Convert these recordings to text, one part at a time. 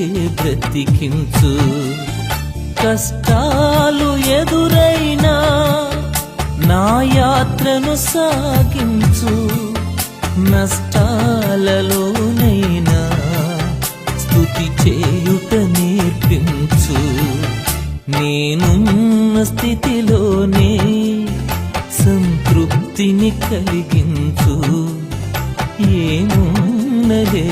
కొరకే బ్రతికించు. కష్టాలు ఎదురైనా నా యాత్రను సాగించు. నష్టాలలోనైనా స్థుతి చేయుట నేర్పించు. నేనున్న స్థితిలోనే సంతృప్తిని కలిగించు. ఏమున్నదే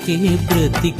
లేకున్నా నీ కొరకే బ్రతి